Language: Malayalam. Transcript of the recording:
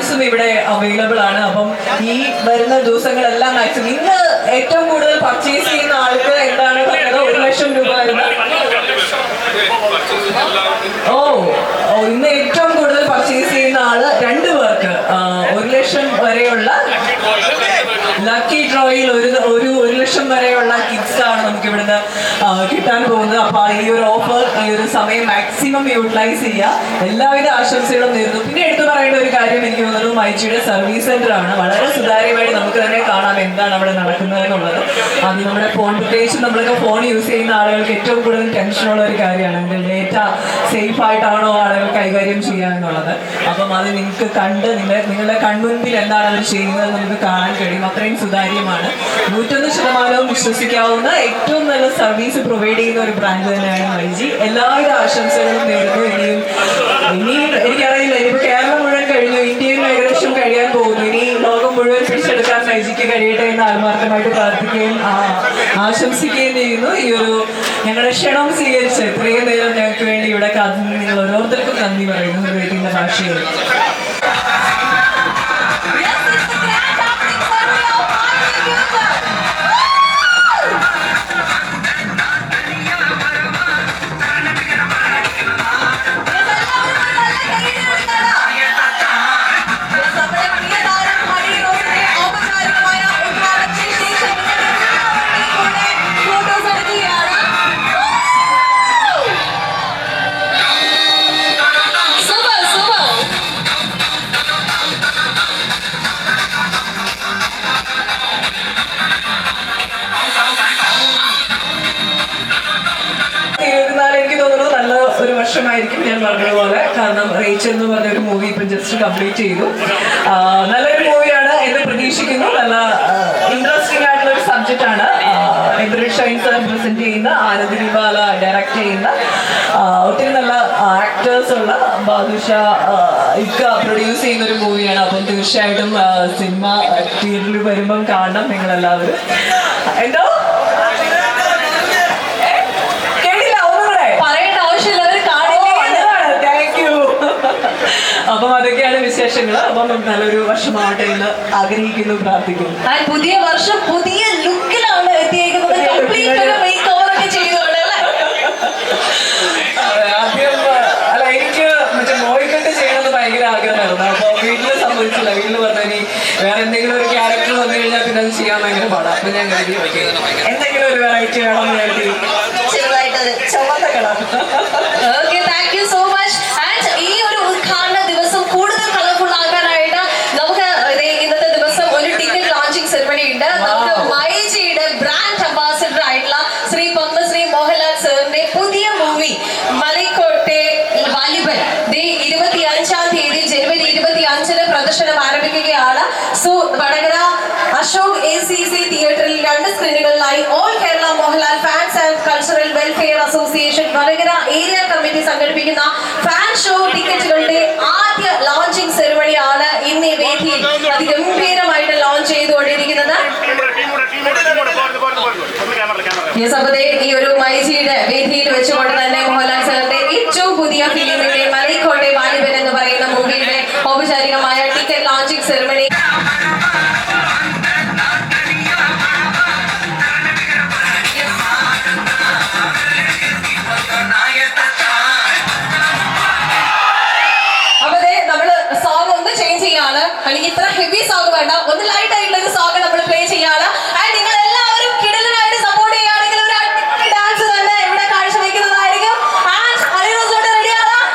പ്ലാൻസും ഇവിടെ അവൈലബിൾ ആണ്. അപ്പം ഈ വരുന്ന ദിവസങ്ങളെല്ലാം മാക്സിമം ഇന്ന് ഏറ്റവും കൂടുതൽ പർച്ചേസ് ചെയ്യുന്ന ആൾക്ക് എന്താണ് പറഞ്ഞത് ഒരു ലക്ഷം രൂപ ഓ ഓ, ഇന്ന് ഏറ്റവും കൂടുതൽ പർച്ചേസ് ചെയ്യുന്ന ആൾ രണ്ടു പേർക്ക്. ഒരു ലക്ഷം വരെയുള്ള ലക്കി ഡ്രോയിൽ ഒരു ഒരു ലക്ഷം വരെയുള്ള ആ, കിട്ടാൻ പോകുന്നത്. അപ്പൊ ഈ ഒരു ഓഫർ ഈ ഒരു സമയം മാക്സിമം യൂട്ടിലൈസ് ചെയ്യുക. എല്ലാവിധ ആശംസകളും നേരുന്നു. പിന്നെ എടുത്തു പറയേണ്ട ഒരു കാര്യം എനിക്ക് മൈജിയുടെ സർവീസ് സെന്റർ ആണ് വളരെ സുതാര്യമായി നമുക്ക് തന്നെ കാണാം എന്താണ് അവിടെ നടക്കുന്നത് എന്നുള്ളത്. അത് നമ്മുടെ ഫോൺ പ്രത്യേകിച്ച് നമ്മളൊക്കെ ഫോൺ യൂസ് ചെയ്യുന്ന ആളുകൾക്ക് ഏറ്റവും കൂടുതൽ ടെൻഷനുള്ള ഒരു കാര്യമാണ്. എന്റെ ഡേറ്റ സേഫ് ആയിട്ടാണോ ആളുകൾ കൈകാര്യം ചെയ്യുക എന്നുള്ളത്. അപ്പം അത് നിങ്ങൾക്ക് കണ്ട് നിങ്ങളുടെ നിങ്ങളുടെ കൺമുൻപിൽ എന്താണ് അവർ ചെയ്യുന്നത് നമുക്ക് കാണാൻ കഴിയും. അത്രയും സുതാര്യമാണ്. നൂറ്റൊന്ന് ശതമാനവും വിശ്വസിക്കാവുന്ന ഏറ്റവും നല്ല സർവീസ് പ്രൊവൈഡ് ചെയ്യുന്ന ഒരു ബ്രാൻഡ് തന്നെയാണ് മൈജി. എല്ലാവിധ ആശംസകളും നേരുന്നു. ഇനിയും ഇനിയും എനിക്കറിയില്ല. ഇനിയിപ്പോൾ കേരളം മുഴുവൻ കഴിഞ്ഞു. ഇന്ത്യയിൽ മുഴുവൻ പിടിച്ചെടുക്കാൻ മൈജിക്ക് കഴിയട്ടെ എന്ന് ആത്മാർത്ഥമായിട്ട് പ്രാർത്ഥിക്കുകയും ആശംസിക്കുകയും ചെയ്യുന്നു. ഈ ഒരു ഞങ്ങളുടെ ക്ഷണം സ്വീകരിച്ച് ഇത്രയും നേരം ഞങ്ങൾക്ക് വേണ്ടി ഇവിടെ കാത്തു നിങ്ങൾ ഓരോരുത്തർക്കും നന്ദി പറയുന്നു. ഭാഷയിൽ പറഞ്ഞതുപോലെ കാരണം റേച്ചൽ എന്ന് പറഞ്ഞ ഒരു മൂവി ഇപ്പം ജസ്റ്റ് കംപ്ലീറ്റ് ചെയ്തു. നല്ലൊരു മൂവിയാണ് എന്ന് പ്രതീക്ഷിക്കുന്നു. നല്ല ഇൻട്രസ്റ്റിംഗ് ആയിട്ടുള്ള ഒരു സബ്ജക്റ്റ് ആണ്. പ്രസന്റ് ചെയ്യുന്ന ആനന്ദ് ബാല ഡയറക്റ്റ് ചെയ്യുന്ന ഒത്തിരി നല്ല ആക്ടേഴ്സ് ഉള്ള ബാദുഷ ഇക്ക പ്രൊഡ്യൂസ് ചെയ്യുന്ന ഒരു മൂവിയാണ് അപ്പം തീർച്ചയായിട്ടും സിനിമ തിയേറ്ററിൽ വരുമ്പം കാണണം നിങ്ങളെല്ലാവരും. എന്തോ? അപ്പം അതൊക്കെയാണ് വിശേഷങ്ങൾ. അപ്പം നല്ലൊരു വർഷമാവട്ടെ എന്ന് ആഗ്രഹിക്കുന്നു പ്രാർത്ഥിക്കുന്നു. പുതിയ വർഷം പുതിയ ലുക്കിലാണ് എത്തിയേക്കുന്നത് ആദ്യം അല്ല എനിക്ക് മറ്റേ മോയിക്കെട്ട് ചെയ്യണമെന്ന് ഭയങ്കര ആഗ്രഹമായിരുന്നു. അപ്പൊ വീട്ടിൽ സംഭവിച്ചില്ല വീട്ടിൽ പറഞ്ഞു ഇനി വേറെ എന്തെങ്കിലും ഒരു ക്യാരക്ടർ വന്നു കഴിഞ്ഞാൽ പിന്നെ അത് ചെയ്യാൻ ഭയങ്കര പാടാണ് അപ്പൊ ഞാൻ കരുതി "Okay, എന്തെങ്കിലും ഒരു വെറൈറ്റി വേണം എന്ന് കരുതി. പ്രദർശനം ആരംഭിക്കുകയാണ്. So Vadakara Ashok A C C തിയേറ്ററിൽ രണ്ട് സ്ക്രീനുകളിലായി all Kerala Mohanlal fans and cultural welfare association Vadakara area committee സംഘടിപ്പിക്കുന്ന ഫാൻ ഷോ ടിക്കറ്റുകളുടെ ആദ്യ ലോഞ്ചിങ് സെറിമണിയാണ് ഇന്ന് ഈ വേദിയിൽ അതിഗംഭീരമായിട്ട് ലോഞ്ച് ചെയ്തുകൊണ്ടിരിക്കുന്നത്. ഈ ഒരു മൈജിയുടെ വേദിയിൽ വെച്ചുകൊണ്ട് തന്നെ മോഹൻലാൽ സാറിന്റെ ഏറ്റവും പുതിയ ഫിലിമിന്റെ औपचारिक माया टिकेट लॉन्चिंग सेरेमनी